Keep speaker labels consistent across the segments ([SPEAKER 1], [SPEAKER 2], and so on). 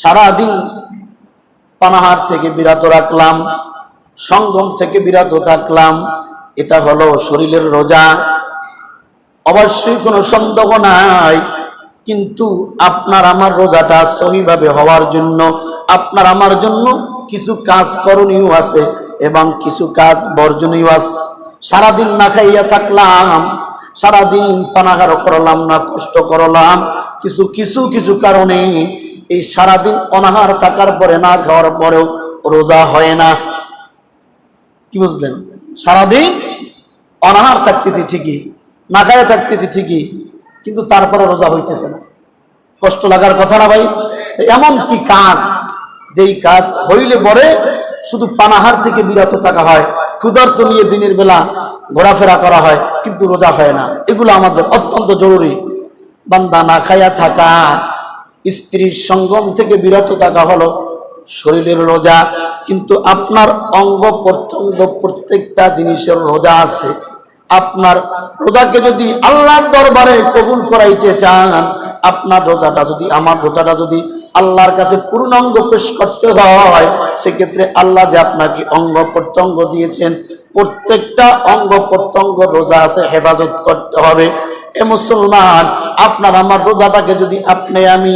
[SPEAKER 1] সারাদিন পানাহার থেকে বিরত রাখলাম, সঙ্গম থেকে বিরত থাকলাম, এটা হলো শরীরের রোজা। অবশ্যই কোনো সন্দেহ নাই, কিন্তু আপনার আমার রোজাটা সহিভাবে হওয়ার জন্য, আপনার আমার জন্য কিছু কাজ করণীয় আছে এবং কিছু কাজ বর্জনীয় আছে। সারাদিন না খাইয়া থাকলাম, সারাদিন পানাহার করলাম না কষ্ট করলাম, কিছু কিছু কিছু কারণে এই সারাদিন অনাহার থাকার পরে না খাওয়ার পরেও রোজা হয় না। কি বুঝলেন? সারাদিন অনাহার থাকতেছি ঠিকই, না খায় থাকতেছি ঠিকই, কিন্তু তারপরে রোজা হইতেছে না। কষ্ট লাগার কথা না ভাই? এমন কি কাজ? যেই কাজ হইলে পরে শুধু পানাহার থেকে বিরত থাকা হয়, ক্ষুধার্ত নিয়ে দিনের বেলা ঘোরাফেরা করা হয়, কিন্তু রোজা হয় না। এগুলো আমাদের অত্যন্ত জরুরি। বান্দা না খায়া থাকা। স্ত্রীর সঙ্গম থেকে বিরত থাকা হলো শরীরের রোজা, কিন্তু আপনার অঙ্গ প্রত্যঙ্গ প্রত্যেকটা জিনিসের রোজা আছে। আপনার রোজাকে যদি আল্লাহর দরবারে কবুল করাইতে চান, আপনার রোজাটা যদি, আমার রোজাটা যদি আল্লাহর কাছে পূর্ণাঙ্গ পেশ করতে দেওয়া হয়, সেক্ষেত্রে আল্লাহ যে আপনাকে অঙ্গ প্রত্যঙ্গ দিয়েছেন, প্রত্যেকটা অঙ্গ প্রত্যঙ্গ রোজা আছে, হেফাজত করতে হবে। এ মুসলমান, আপনার আমার রোজাটাকে যদি আপনি আমি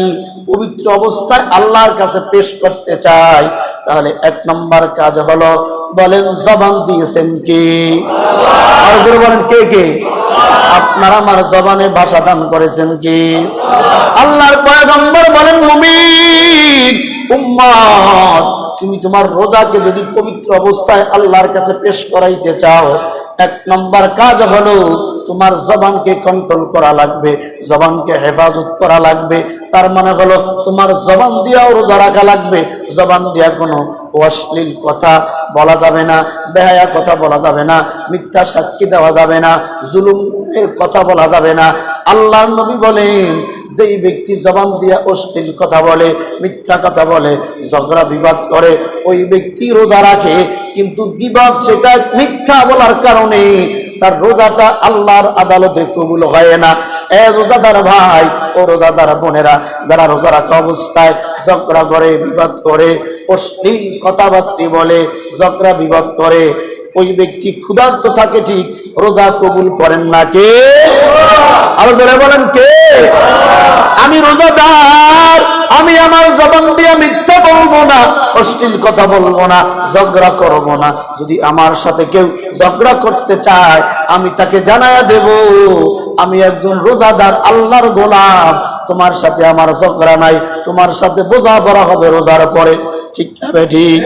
[SPEAKER 1] পবিত্র অবস্থায় আল্লাহর কাছে পেশ করতে চাই, তাহলে এক নম্বর কাজ হলো, বলেন জবান দিয়েছেন কি? বলেন কে কে? আপনার আমার জবানে ভাষা দান করেছেন কি? আল্লাহর পয়গম্বর বলেন মুমিন তুমি তোমার রোজাকে যদি পবিত্র অবস্থায় আল্লাহর কাছে পেশ করাইতে চাও এক নম্বর কাজ হলো তোমার জবানকে কন্ট্রোল করা লাগবে, জবানকে হেফাজত করা লাগবে। তার মানে হলো তোমার জবান দিয়াও রোজা রাখা লাগবে, জবান দিয়া কোনো অশ্লীল কথা বলা যাবে না, বেহায়া কথা বলা যাবে না, মিথ্যা সাক্ষী দেওয়া যাবে না জুলুমের কথা বলা যাবে না। আল্লাহ নবী বলেন, যেই ব্যক্তি জবান দিয়া অশ্লীল কথা বলে, মিথ্যা কথা বলে, ঝগড়া, বিবাদ করে, ওই ব্যক্তি রোজা রাখে, কিন্তু বিবাদ সেটা মিথ্যা বলার কারণে তার রোজাটা আল্লাহর আদালতে কবুল হয় না। এ রোজাদার ভাই, ও রোজাদার বোনেরা, যারা রোজা রাখা অবস্থায় ঝগড়া করে, বিবাদ করে, অশ্লীল কথাবার্তি বলে, ঝগড়া, বিবাদ করে ওই ব্যক্তি ক্ষুধার্ত থাকে ঠিক, রোজা কবুল করেন না কে? আরও বলেন কে? আমি রোজাদার, আমি আমার জবান দিয়ে মিথ্যা বলব না, অশ্লীল কথা বলব না, ঝগড়া করব না। যদি আমার সাথে কেউ ঝগড়া করতে চায়, আমি তাকে জানায়া দেব, আমি একজন রোজাদার, আল্লাহর গোলাম। তোমার সাথে আমার ঝগড়া নাই, তোমার সাথে বোঝা পড়া হবে রোজার পরে। ঠিক না ঠিক?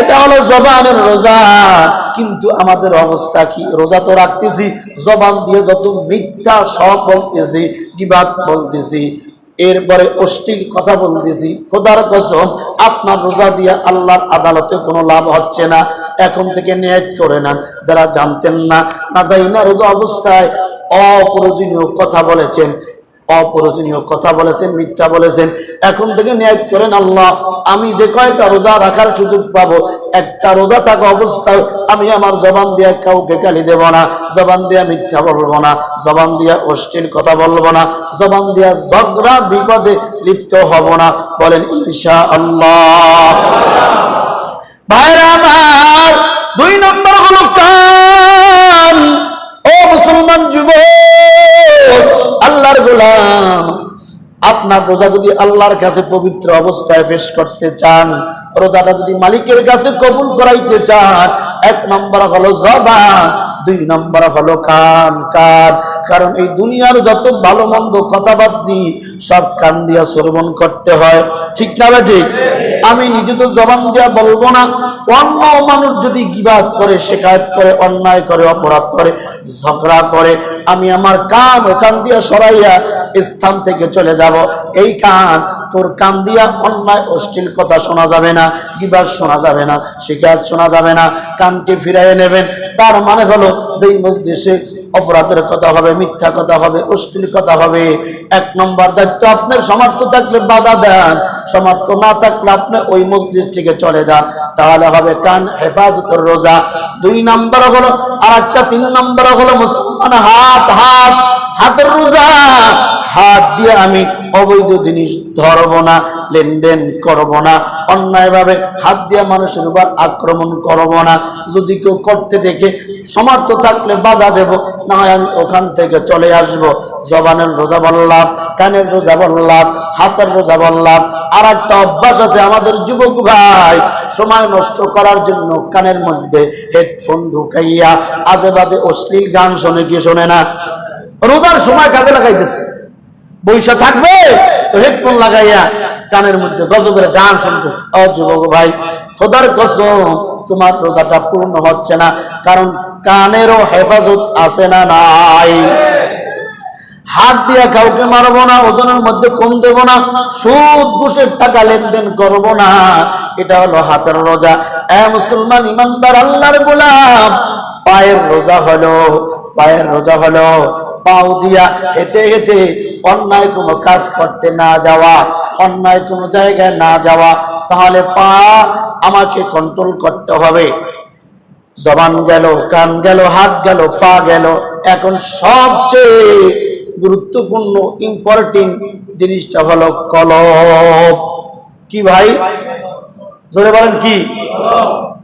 [SPEAKER 1] এটা হলো জবানের রোজা। কিন্তু আমাদের অবস্থা কি? রোজা তো রাখতেছি, জবান দিয়ে যত মিথ্যা সব বলতেছি কিবাদ বলতেছি, এরপরে অশ্লীল কথা বলতেছি, খোদার কসম, আপনার রোজা দিয়ে আল্লাহর আদালতে কোনো লাভ হচ্ছে না, এখন থেকে ন্যায় করে নেন, যারা জানতেন না না যাই না রোজা অবস্থায় অপ্রয়োজনীয় কথা বলেছেন অপ্রয়োজনীয় কথা বলেছেন, মিথ্যা বলেছেন। এখন থেকে ন্যায় করেন, আল্লাহ, আমি যে কয়টা রোজা রাখার সুযোগ পাবো, একটা রোজা থাকা অবস্থায় আমি আমার জবান দিয়া কাউকে গালি দেব না, জবান দিয়া মিথ্যা বলব না, জবান দিয়া অশ্লীল কথা বলব না, জবান দিয়া ঝগড়া, বিপদে লিপ্ত হব না। বলেন ইনশা আল্লাহ দুই নম্বর হলো কান। ও মুসলমান যুবক আল্লাহর গোলাম। আপনার রোজা যদি আল্লাহর কাছে পবিত্র অবস্থায় পেশ করতে চান, রোজাটা যদি মালিকের কাছে কবুল করাইতে চান, এক নম্বর হলো জবা দুই নম্বর হলো কান কান। কারণ এই দুনিয়ার যত ভালো মন্দ কথাবার্তি সব কান দিয়া শ্রবণ করতে হয়। ঠিক না বা ঠিক? আমি নিজে তো জবান দিয়া বলব না, অন্য মানুষ যদি গিবাদ করে শেখায়ত করে, অন্যায় করে, অপরাধ করে, ঝগড়া করে, আমি আমার কান ওখান দিয়া সরাইয়া স্থান থেকে চলে যাব। এই কান তোর কান দিয়া অন্যায়, অশ্লীল কথা শোনা যাবে না, গিবাদ শোনা যাবে না, শিকায়ত শোনা যাবে না, কানকে ফিরাইয়ে নেবেন। তার মানে হলো, যেই মজলিসে অপরাধের কথা হবে, মিথ্যা কথা হবে, অশ্লীল কথা হবে। এক নম্বর দায়িত্ব আপনার সামর্থ্য থাকলে বাধা দেন। সামর্থ্য না থাকলে আপনি ওই মসজিদ থেকে চলে যান। তাহলে হবে কান হেফাজতের রোজা। দুই নম্বর হলো আর একটা তিন নম্বর হলো মুসলমান হাত হাত, হাতের রোজা। হাত দিয়ে আমি অবৈধ জিনিস ধরবো না। লেনদেন করব না, অন্যায়ভাবে হাত দিয়া মানুষের উপর আক্রমণ করব না। যদি কেউ করতে দেখে সমর্থ থাকলে বাধা দেব, না হয় আমি ওখান থেকে চলে আসব। জবানের রোজা বললাম, কানের রোজা বললাম, হাতের রোজা বললাম আর একটা অভ্যাস আছে আমাদের যুবক ভাই, সময় নষ্ট করার জন্য কানের মধ্যে হেডফোন ঢুকাইয়া আজে বাজে অশ্লীল গান শোনে কি শোনে না? রোজার সময় কাজে লাগাইতেছে। বৈশা থাকবে, তো হেডফোন লাগাইয়া কানের মধ্যে গজবের গান শুনতেছে। ও যুবক ভাই, খোদার কসম, তোমার রোজাটা পূর্ণ হচ্ছে না, কারণ কানেরও হেফাজত আছে না নাই। হাত দিয়া কাউকে মারবো না, ওজনের মধ্যে কম দেব না, সুদ ঘুষের টাকা লেনদেন করব না, এটা হলো হাতের রোজা। এ মুসলমান ইমানদার, আল্লাহর গোলাম, পায়ের রোজা হলো, পায়ের রোজা হলো, পাও দিয়া হেঁটে হেঁটে অন্যায় কোনো কাজ করতে না যাওয়া, অন্যায় কোনো জায়গায় না যাওয়া, তাহলে পা আমাকে কন্ট্রোল করতে হবে। জবান গেল, কান গেল, হাত গেল, পা গেল। এখন সবচেয়ে গুরুত্বপূর্ণ ইম্পর্টেন্ট জিনিসটা হলো কলব। কি ভাই? জোরে বলেন কি?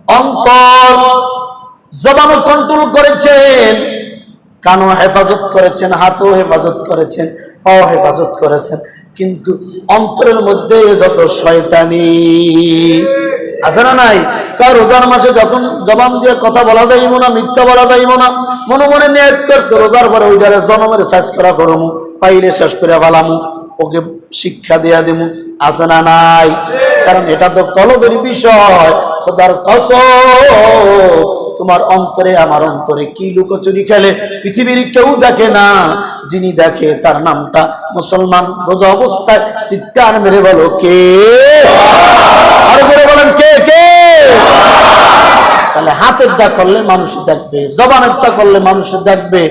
[SPEAKER 1] অন্তর। জবানও কন্ট্রোল করেছেন। কানও হেফাজত করেছেন, হাতও হেফাজত করেছেন, পাও হেফাজত করেছেন, কিন্তু অন্তরের মধ্যে যত শয়তানি। আছে না নাই? কার রোজার মাসে যখন জবান দিয়ে কথা বলা যাইব না, মিথ্যা বলা যাইব না, মনে মনে নিয়ত করছে, রোজার পরে ওইটারে জনমের শেষ করা করমু, পাইলে শেষ করে ফেলামু, ওকে শিক্ষা দেয়া দিমু। আছে না নাই? কারণ এটা তো কলবের বিষয়। খোদার কসম, তোমার অন্তরে আমার অন্তরে কি লুকোচুরি খেলে? পৃথিবীর কেউ দেখে না। যিনি দেখে তার নামটা মুসলমান রোজা অবস্থায় চিৎকার মেরে বলো, কে? আরও করে বলেন, কে কে? তাহলে হাতেরটা করলে মানুষ দেখবে জবানেরটা করলে মানুষ দেখবে।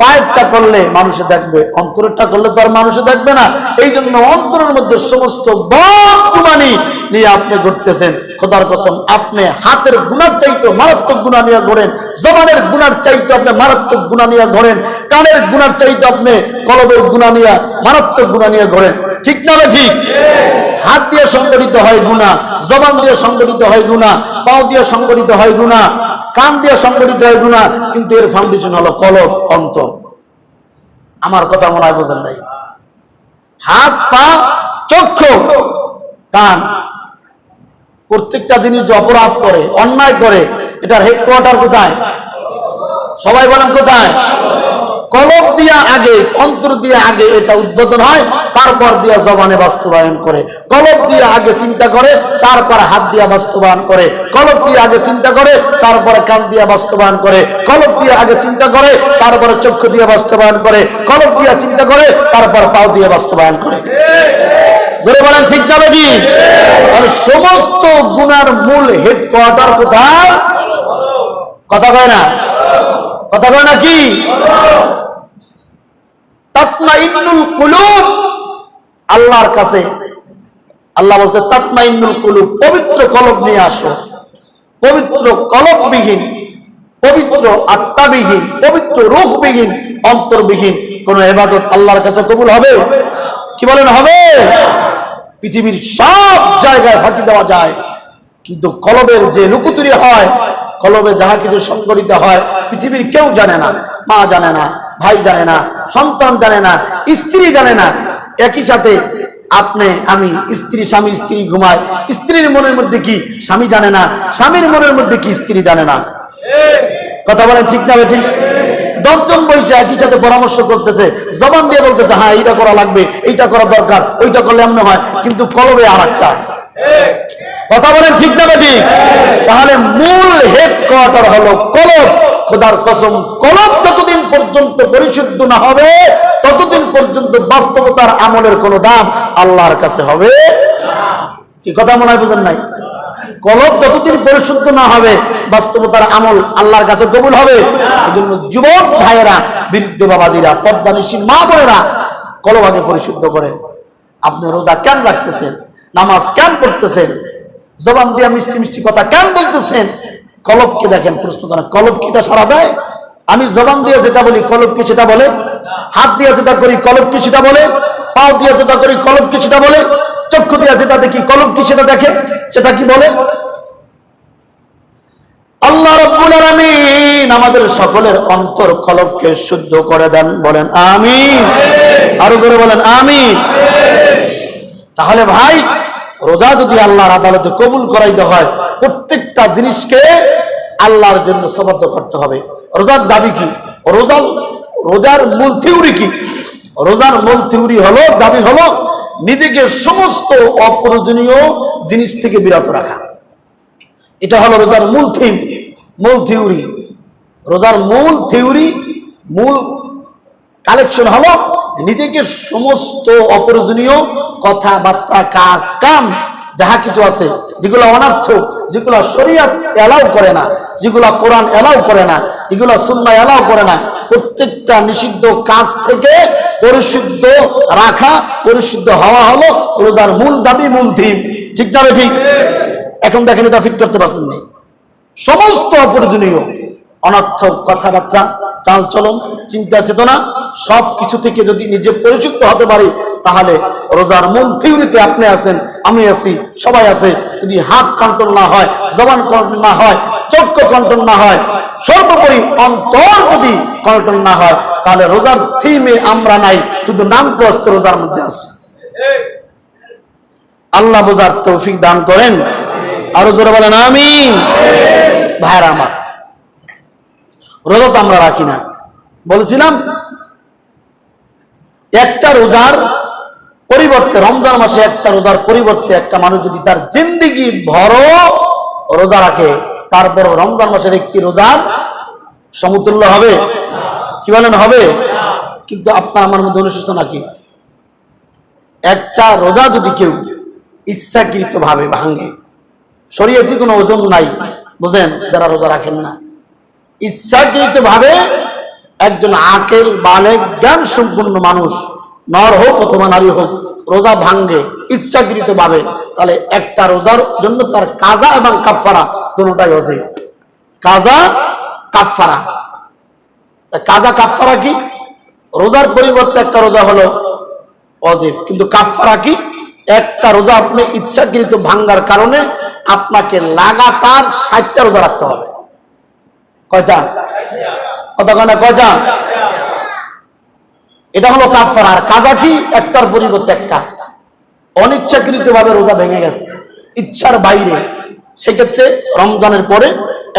[SPEAKER 1] পায়েরটা করলে মানুষে দেখবে, অন্তরেরটা করলে তো আর মানুষে দেখবে না। এই জন্য অন্তরের মধ্যে সমস্ত বর্তমানি নিয়ে আপনি ঘুরতেছেন। খোদার কসম, আপনি হাতের গুণার চাইতে মারাত্মক গুণা নিয়ে ঘোরেন। জবানের গুণার চাইতে আপনি মারাত্মক গুণা নিয়ে ঘোরেন। কানের গুণার চাইতে আপনি কলবের গুণা নিয়ে মারাত্মক গুণা নিয়ে ঘোরেন। ঠিক না ঠিক? হাত দিয়ে সংগঠিত হয় গুণা, জবান দিয়ে সংগঠিত হয় গুণা, পাও দিয়ে সংগঠিত হয় গুণা। কান দিয়ে সংগঠিত হয় গুণা কিন্তু এর ফাউন্ডেশন হলো কলব অন্তর আমার কথা মনে হয় বোঝেন নাই। হাত, পা, চক্ষু, কান, প্রত্যেকটা জিনিস যে অপরাধ করে, অন্যায় করে, এটার হেডকোয়ার্টার কোথায়? সবাই বলেন কোথায়? কলব দিয়া আগে, অন্তর দিয়ে আগে এটা উদ্বোধন হয়, তারপর দিয়া জবানে বাস্তবায়ন করে। কলব দিয়ে আগে চিন্তা করে, তারপর হাত দিয়া বাস্তবায়ন করে। কলব দিয়ে আগে চিন্তা করে, তারপরে কান দিয়া বাস্তবায়ন করে। কলব দিয়ে আগে চিন্তা করে, তারপরে চক্ষু দিয়ে বাস্তবায়ন করে। কলব দিয়া চিন্তা করে, তারপর পাও দিয়ে বাস্তবায়ন করে। জোরে বলেন, ঠিক না তাহলে সমস্ত গুনার মূল হেডকোয়ার্টার কোথায়? কথা কয় না? কথা বলে না কি? তাতমাইন্নুল কুলুব আল্লাহর কাছে। আল্লাহ বলছে, তাতমাইন্নুল কুলুব, পবিত্র কলব নিয়ে আসো। পবিত্র কলববিহীন, পবিত্র আত্মাবিহীন, পবিত্র রূপবিহীন অন্তরবিহীন কোন এবাদত আল্লাহর কাছে কবুল হবে? কি বলেন, হবে? পৃথিবীর সব জায়গায় ফাঁকি দেওয়া যায়। কিন্তু কলবের যে লুকুতুরি হয় কলবে যাহা কিছু সংগঠিত হয়, পৃথিবীর কেউ জানে না, মা জানে না, ভাই জানে না, সন্তান জানে না, স্ত্রী জানে না। একই সাথে আপনি, আমি, স্ত্রী, স্বামী, স্ত্রী ঘুমায়, স্ত্রীর মনের মধ্যে কি স্বামী জানে না, স্বামীর মনের মধ্যে কি স্ত্রী জানে না? কথা বলেন ঠিক না ঠিক দশজন বসে একই সাথে পরামর্শ করতেছে, জবান দিয়ে বলতেছে হ্যাঁ এইটা করা লাগবে, এইটা করা দরকার, ওইটা করলে এমন হয়। কিন্তু কলবে আর একটা কথা বলেন ঠিক না ঠিক তাহলে মূল হেড কোয়ার্টার হলো কলব খোদার কসম কলব যতদিন পর্যন্ত পরিশুদ্ধ না হবে, ততদিন পর্যন্ত বাস্তবতার আমলের কোনো দাম আল্লাহর কাছে হবে কি কথা মনে হয় বুঝেন নাই? কলব যতদিন পরিশুদ্ধ না হবে, বাস্তবতার আমল আল্লাহর কাছে কবুল হবে। এই জন্য যুবক ভাইয়েরা, বৃদ্ধ বাবাজিরা পদ্মানিসীর মা বোনেরা কলব আগে পরিশুদ্ধ করেন। আপনি রোজা কেন রাখতেছেন? নামাজ কেন পড়তেছেন? জবান দিয়া মিষ্টি মিষ্টি কথা কেন বলতেছেন? কলবকে দেখেন, প্রশ্ন করেন, কলব কি এটা সারা দেয়? আমি জবান দিয়ে যেটা বলি, কলব কি সেটা বলে? হাত দিয়ে যেটা করি, কলব কি সেটা বলে? পাও দিয়ে যেটা করি, কলব কি সেটা বলে? চক্ষু দিয়ে যেটা দেখি কলম কি সেটা দেখে? সেটা কি বলে? আল্লাহ রব্বুল আলামিন আমাদের সকলের অন্তর কলবকে শুদ্ধ করে দেন, বলেন আমিন। আরও জোরে বলেন, আমিন। তাহলে ভাই রোজা যদি আল্লাহর আদালতে কবুল করাইতে হয়, প্রত্যেকটা জিনিসকে আল্লাহর জন্য সমর্থ করতে হবে। রোজার দাবি কি? রোজা রোজার মূল থিউরি কি? রোজার মূল থিউরি হলো, দাবি হলো নিজেকে সমস্ত অপ্রয়োজনীয় জিনিস থেকে বিরত রাখা। এটা হলো রোজার মূল থিম মূল থিওরি রোজার মূল থিওরি মূল কালেকশন হলো নিজেকে সমস্ত অপ্রয়োজনীয় কথাবার্তা, কাজ, কাম, যাহা কিছু আছে, যেগুলো অনার্থক যেগুলো শরিয়াত এলাও করে না, যেগুলো কোরআন এলাও করে না, যেগুলো সুন্না এলাও করে না, প্রত্যেকটা নিষিদ্ধ কাজ থেকে পরিশুদ্ধ রাখা, পরিশুদ্ধ হওয়া হলো রোজার মূল দাবি, মূল থিম ঠিক না ঠিক? এখন দেখেন এটা ফিট করতে পারছেন না? সমস্ত অপ্রয়োজনীয় অনর্থক কথাবার্তা, চালচলন, চিন্তা চেতনা সব কিছু থেকে যদি নিজে পরিযুক্ত হতে পারি, তাহলে রোজার মূল থিওরিতে আপনি আছেন, আমি আছি, সবাই আছে। যদি হাত কন্ট্রোল না হয়, জবান কন্ট্রোল না হয় চক্ষু কন্ট্রোল না হয়, সর্বোপরি অন্তর যদি কন্ট্রোল না হয়, তাহলে রোজার থিমে আমরা নাই, শুধু নাম কষ্ট রোজার মধ্যে আছে। আল্লাহ বোঝার তৌফিক দান করেন। আরও জোরে বলেন আমি ভাইরা আমার, রোজা তো আমরা রাখি না। বলেছিলাম একটা রোজার পরিবর্তে, রমজান মাসে একটা রোজার পরিবর্তে একটা মানুষ যদি তার জিন্দিগি ভর, রোজা রাখে, তারপর রমজান মাসের একটি রোজার সমতুল্য হবে। কি বলেন হবে? কিন্তু আপনার আমার মধ্যে অনুষ্ঠিত নাকি? একটা রোজা যদি কেউ ইচ্ছাকৃত ভাবে ভাঙে, শরীয়তি কোনো ওজন নাই, বুঝেন, যারা রোজা রাখেন না। ইচ্ছাকৃত ভাবে একজন আকেল বালে জ্ঞান সম্পূর্ণ মানুষ। নর হোক অথবা নারী হোক, রোজা ভাঙ্গে ইচ্ছাকৃত ভাবে তাহলে একটা রোজার জন্য তার কাজা এবং কাফারা দুটাই হচ্ছে। কাজা কাফারা তা কাজা কাফারা কি? রোজার পরিবর্তে একটা রোজা হলো অজিব কিন্তু কাফারা কি? একটা রোজা আপনি ইচ্ছাকৃত ভাঙ্গার কারণে আপনাকে লাগাতার ষাটটা রোজা রাখতে হবে। কয়টা? কতক্ষণে কয়টা এটা হলো কাফার। আর কাজা কি? একটার পরিবর্তে একটা। অনিচ্ছাকৃত ভাবে রোজা ভেঙে গেছে। ইচ্ছার বাইরে। সেক্ষেত্রে রমজানের পরে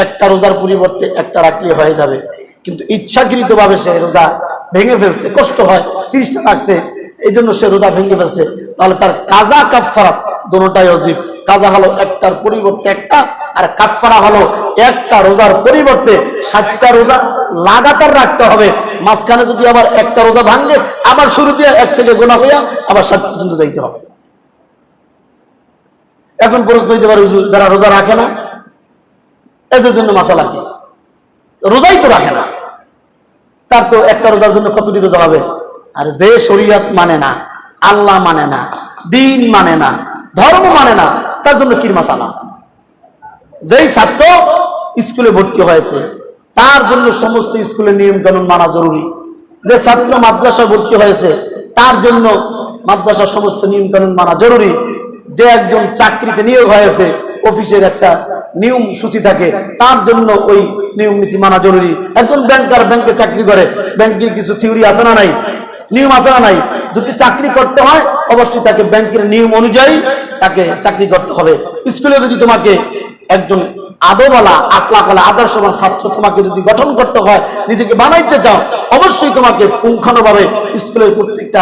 [SPEAKER 1] একটা রোজার পরিবর্তে একটা রাখলে হয়ে যাবে। কিন্তু ইচ্ছাকৃত ভাবে সে রোজা ভেঙে ফেলছে। কষ্ট হয়, তিরিশটা লাগছে এই জন্য সে রোজা ভেঙে ফেলছে। তাহলে তার কাজা, কাফারাত দুটাই অজীব। কাজা হলো একটার পরিবর্তে একটা আর কাফারা হলো একটা রোজার পরিবর্তে ষাটটা রোজা লাগাতার রাখতে হবে। মাঝখানে যদি আবার একটা রোজা ভাঙবে আবার শুরু দিয়ে এক থেকে গোনা হইয়া আবার ষাট পর্যন্ত যাইতে হবে। এখন প্রশ্ন হইতে পারে যারা রোজা রাখে না, এদের জন্য মাসা লাগে রোজাই তো রাখে না। তার তো একটা রোজার জন্য কতটি রোজা হবে? আর যে শরীয়ত মানে না, আল্লাহ মানে না, দিন মানে না, ধর্ম মানে না তার জন্য কির মাসালা যেই ছাত্র স্কুলে ভর্তি হয়েছে, তার জন্য সমস্ত স্কুলের নিয়ম কানুন মানা জরুরি। যে ছাত্র মাদ্রাসা ভর্তি হয়েছে, তার জন্য মাদ্রাসার সমস্ত নিয়ম কানুন মানা জরুরি। যে একজন চাকরিতে নিয়োগ হয়েছে, অফিসের একটা নিয়ম সূচি থাকে, তার জন্য ওই নিয়ম নীতি মানা জরুরি। একজন ব্যাংকার ব্যাংকে চাকরি করে, ব্যাংকের কিছু থিওরি আছে না নাই? নিয়ম আছে না নাই? যদি চাকরি করতে হয়, অবশ্যই তাকে ব্যাংকের নিয়ম অনুযায়ী তাকে চাকরি করতে হবে। স্কুলে যদি তোমাকে একজন আদরওয়ালা আকলাকওয়ালা আদর্শবান ছাত্র তোমাকে যদি গঠন করতে হয়, নিজেকে বানাইতে চাও, অবশ্যই তোমাকে পুঙ্খানুভাবে স্কুলের প্রত্যেকটা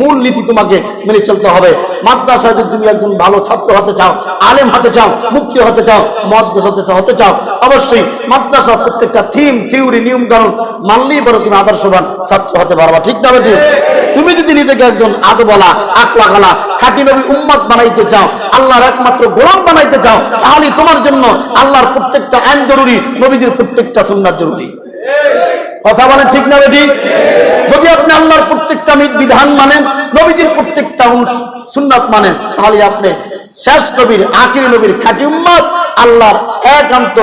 [SPEAKER 1] মূল নীতি তোমাকে মেনে চলতে হবে। মাদ্রাসায় যদি তুমি একজন ভালো ছাত্র হতে চাও, আলেম হতে চাও, মুক্তি হতে চাও মদ্রাস হতে চাও হতে চাও, অবশ্যই মাদ্রাসার প্রত্যেকটা থিম, থিওরি নিয়ম কানুন মানলেই পরে তুমি আদর্শবান ছাত্র হতে পারবা। ঠিক না বেটি? তুমি যদি নিজেকে একজন আদবলা আকলাগালা খাঁটি নবী উম্মত বানাইতে চাও, আল্লাহর একমাত্র গোলাম বানাইতে চাও তাহলে তোমার জন্য আল্লাহর প্রত্যেকটা আইন জরুরি, নবীজির প্রত্যেকটা সুন্নাত জরুরি। কথা বলেন ঠিক না বেটি? যদি আপনি আল্লাহর প্রত্যেকটা বিধান মানেন, নবীজির প্রত্যেকটা সুন্নাত মানেন তাহলে আপনি শেষ নবীর, আখির নবীর খাটি উম্মত, আল্লাহর একান্ত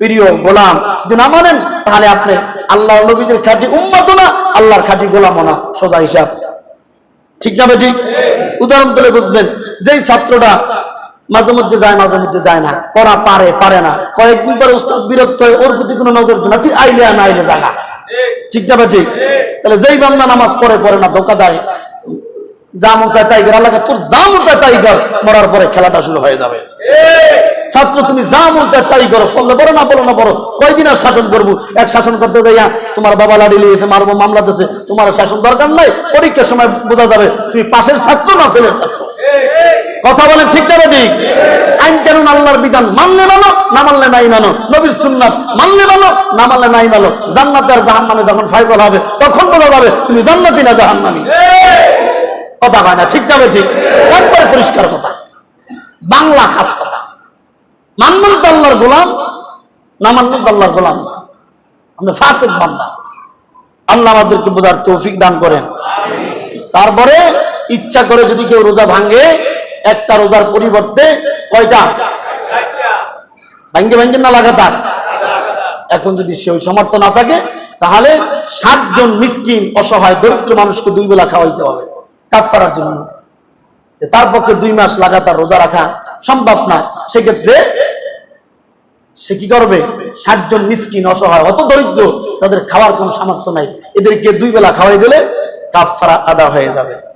[SPEAKER 1] প্রিয় গোলাম, যদি না মানেন, তাহলে আপনি আল্লাহ নবীজির খাঁটি উম্মত না, আল্লাহর খাঁটি গোলাম না, সোজা হিসাব। ঠিক না বেটি? উদাহরণ তুলে বুঝবেন, যেই ছাত্রটা মাঝে মধ্যে যায়, মাঝে মধ্যে যায় না, পড়া পারে পারে না কয়েকদিন পরে উস্তাদ বিরক্ত হয় ওর প্রতি কোনো নজর না, তুই আইলে না, আইলে জাগা ঠিক যাবে ঠিক তাহলে যেই বান্দা নামাজ পড়ে পড়ে না, ধোকা দেয় যা মন চায় তাই কর, আল্লাহ তোর যা মন চায় তাই কর, মরার পরে খেলাটা শুরু হয়ে যাবে। ছাত্র, তুমি যা মন চায় তাই করো পড়লে বড় না, বলো না, বড়। কয়দিন আর শাসন করব? এক শাসন করতে যাইয়া তোমার বাবা লাড়ি লিয়েছে, মারবো, মামলা দিয়েছে। তোমার শাসন দরকার নাই, পরীক্ষার সময় বোঝা যাবে, তুমি পাশের ছাত্র না ফেলের ছাত্র। কথা বলেন ঠিক না ঠিক আইন কানুন আল্লাহর বিধান মানলে মানো, না মানলে নাই মানো। নবীর সুন্নাত মানলে মানো, না মানলে নাই মানো। জান্নাত আর জাহান্নামে যখন ফাইজল হবে, তখন বোঝা যাবে, তুমি জান্নাতি না জাহান্নামী। কথা হয় না, ঠিক না ঠিক। একবারে পরিষ্কার কথা। বাংলা খাস কথা। আল্লাহর গোলাম না আল্লাহর গোলাম না? আমরা ফাসেক বান্দা। আল্লাহ আমাদেরকে বোঝার তৌফিক দান করেন। তারপরে ইচ্ছা করে যদি কেউ রোজা ভাঙে, একটা রোজার পরিবর্তে কয়টা? ভাঙ্গে ভাঙ্গে না লাগাতার? এখন যদি সে ওই সমর্থ না থাকে, তাহলে ষাটজন মিসকিন অসহায়, দরিদ্র মানুষকে দুই বেলা খাওয়াইতে হবে। কাফারার জন্য। তার পক্ষে দুই মাস লাগাতার রোজা রাখা সম্ভব না। সেক্ষেত্রে সে কি করবে? ষাটজন মিসকিন অসহায়, অত দরিদ্র, তাদের খাওয়ার কোনো সামর্থ্য নাই। এদেরকে দুই বেলা খাওয়াই দিলে কাফারা আদা হয়ে যাবে।